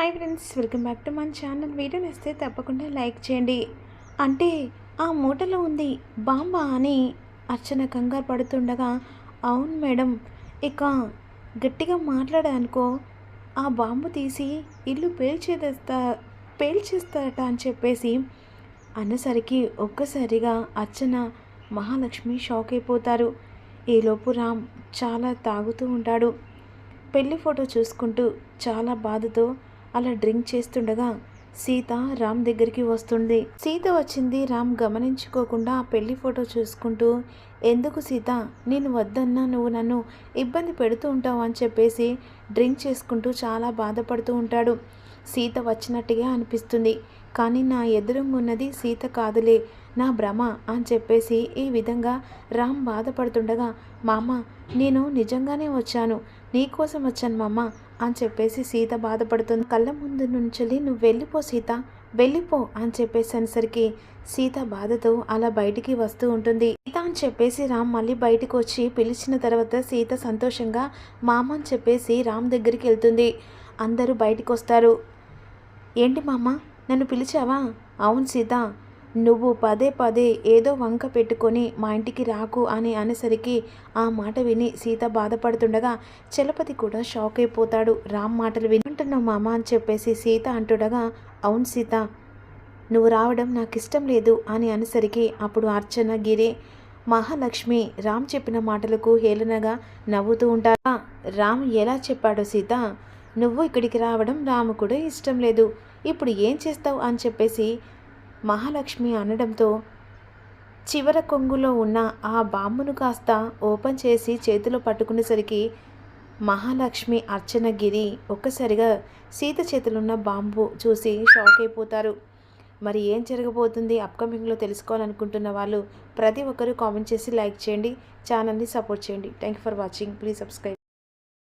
Hi friends welcome back to మన channel video నచ్చితే తప్పకుండా లైక్ చేయండి. అంటే ఆ మూటలో ఉంది బాంబా అని అర్చన కంగారు పడుతుండగా అవును మేడం ఇక గట్టిగా మాట్లాడానుకో ఆ బాంబు తీసి ఇల్లు పేల్చేదేస్తా పేల్చేస్తారట అని చెప్పేసి అన్నసరికి ఒక్కసారిగా అర్చన మహాలక్ష్మి షాక్ అయిపోతారు. ఈలోపు రామ్ చాలా తాగుతూ ఉంటాడు. పెళ్ళి ఫోటో చూసుకుంటూ చాలా బాధతో అలా డ్రింక్ చేస్తుండగా సీత రామ్ దగ్గరికి వస్తుంది. సీత వచ్చింది. రామ్ గమనించుకోకుండా ఆ పెళ్ళి ఫోటో చూసుకుంటూ ఎందుకు సీత? నేను వద్దన్నా నువ్వు నన్ను ఇబ్బంది పెడుతూ ఉంటావు అని చెప్పేసి డ్రింక్ చేసుకుంటూ చాలా బాధపడుతూ ఉంటాడు. సీత వచ్చినట్టుగా అనిపిస్తుంది. కానీ నా ఎదురుంగున్నది సీత కాదులే నా భ్రమ అని చెప్పేసి ఈ విధంగా రామ్ బాధపడుతుండగా మామ నేను నిజంగానే వచ్చాను. నీకోసం వచ్చాను మామ. అని చెప్పేసి సీత బాధపడుతుంది. కళ్ళ ముందు నుంచి నువ్వు వెళ్ళిపో సీత వెళ్ళిపో అని చెప్పేసి అనేసరికి సీత బాధతో అలా బయటికి వస్తూ ఉంటుంది. సీత అని చెప్పేసి రామ్ మళ్ళీ బయటకు వచ్చి పిలిచిన తర్వాత సీత సంతోషంగా మామ అని చెప్పేసి రామ్ దగ్గరికి వెళ్తుంది. అందరూ బయటికి వస్తారు ఏంటి మామ నన్ను పిలిచావా? అవును సీత నువ్వు పదే పదే ఏదో వంక పెట్టుకొని మా ఇంటికి రాకు అని అనేసరికి ఆ మాట విని సీత బాధపడుతుండగా చలపతి కూడా షాక్ అయిపోతాడు. రామ్ మాటలు వింటున్నావు మామ అని చెప్పేసి సీత అంటుండగా అవును సీత నువ్వు రావడం నాకు ఇష్టం లేదు అని అనేసరికి అప్పుడు అర్చన గిరి మహాలక్ష్మి రామ్ చెప్పిన మాటలకు హేళనగా నవ్వుతూ ఉంటారా. రామ్ ఎలా చెప్పాడో సీత నువ్వు ఇక్కడికి రావడం రాము కూడా ఇష్టం లేదు. ఇప్పుడు ఏం చేస్తావు? అని చెప్పేసి మహాలక్ష్మి అనడంతో చివర కొంగులో ఉన్న ఆ బాంబును కాస్త ఓపెన్ చేసి చేతిలో పట్టుకునేసరికి మహాలక్ష్మి అర్చన గిరి ఒక్కసారిగా సీత చేతులున్న బాంబు చూసి షాక్ అయిపోతారు. మరి ఏం జరగబోతుంది? అప్కమింగ్లో తెలుసుకోవాలనుకుంటున్న వాళ్ళు ప్రతి ఒక్కరూ కామెంట్ చేసి లైక్ చేయండి ఛానల్ని సపోర్ట్ చేయండి. Thank you for watching. Please subscribe.